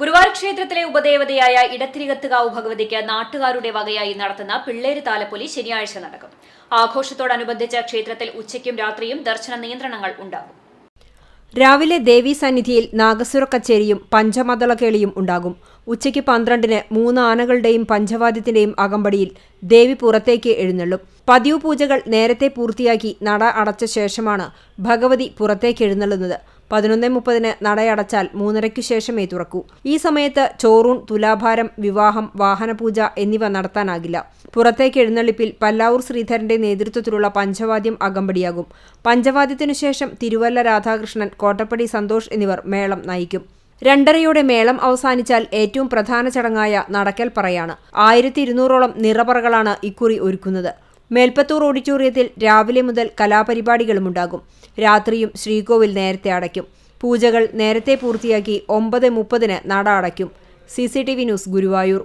ഗുരുവായൂർ ക്ഷേത്രത്തിലെ ഉപദേവതയായ ഇടത്തിരികത്തുകാവ് ഭഗവതിക്ക് നാട്ടുകാരുടെ വകയായി നടത്തുന്ന പിള്ളേര് താലപ്പൊലി ശനിയാഴ്ച നടക്കും. ആഘോഷത്തോടനുബന്ധിച്ച് ക്ഷേത്രത്തിൽ ഉച്ചയ്ക്കും രാത്രിയും ദർശന നിയന്ത്രണങ്ങൾ ഉണ്ടാകും. രാവിലെ ദേവീ സന്നിധിയിൽ നാഗസുര കച്ചേരിയും പഞ്ചമതളകേളിയും ഉണ്ടാകും. ഉച്ചയ്ക്ക് പന്ത്രണ്ടിന് മൂന്ന് ആനകളുടെയും പഞ്ചവാദ്യത്തിന്റെയും അകമ്പടിയിൽ ദേവി പുറത്തേക്ക് എഴുന്നള്ളും. പതിവ് പൂജകൾ നേരത്തെ പൂർത്തിയാക്കി നട അടച്ച ശേഷമാണ് ഭഗവതി പുറത്തേക്ക് എഴുന്നള്ളുന്നത്. പതിനൊന്ന് മുപ്പതിന് നടയടച്ചാൽ മൂന്നരയ്ക്കു ശേഷമേ തുറക്കൂ. ഈ സമയത്ത് ചോറൂൺ തുലാഭാരം വിവാഹം വാഹനപൂജ എന്നിവ നടത്താനാകില്ല. പുറത്തേക്ക് എഴുന്നള്ളിപ്പിൽ പല്ലാവൂർ ശ്രീധരന്റെ നേതൃത്വത്തിലുള്ള പഞ്ചവാദ്യം അകമ്പടിയാകും. പഞ്ചവാദ്യത്തിനു ശേഷം തിരുവല്ല രാധാകൃഷ്ണൻ കോട്ടപ്പടി സന്തോഷ് എന്നിവർ മേളം നയിക്കും. രണ്ടരയോടെ മേളം അവസാനിച്ചാൽ ഏറ്റവും പ്രധാന ചടങ്ങായ നടക്കൽ പറയാണ്. ആയിരത്തി ഇരുന്നൂറോളം നിറപറകളാണ് ഇക്കുറി ഒരുക്കുന്നത്. മേൽപ്പത്തൂർ ഓഡിറ്റോറിയത്തിൽ രാവിലെ മുതൽ കലാപരിപാടികളുമുണ്ടാകും. രാത്രിയും ശ്രീകോവിൽ നേരത്തെ അടയ്ക്കും. പൂജകൾ നേരത്തെ പൂർത്തിയാക്കി ഒമ്പത് മുപ്പതിന് നട അടയ്ക്കും. C news Guruvayur.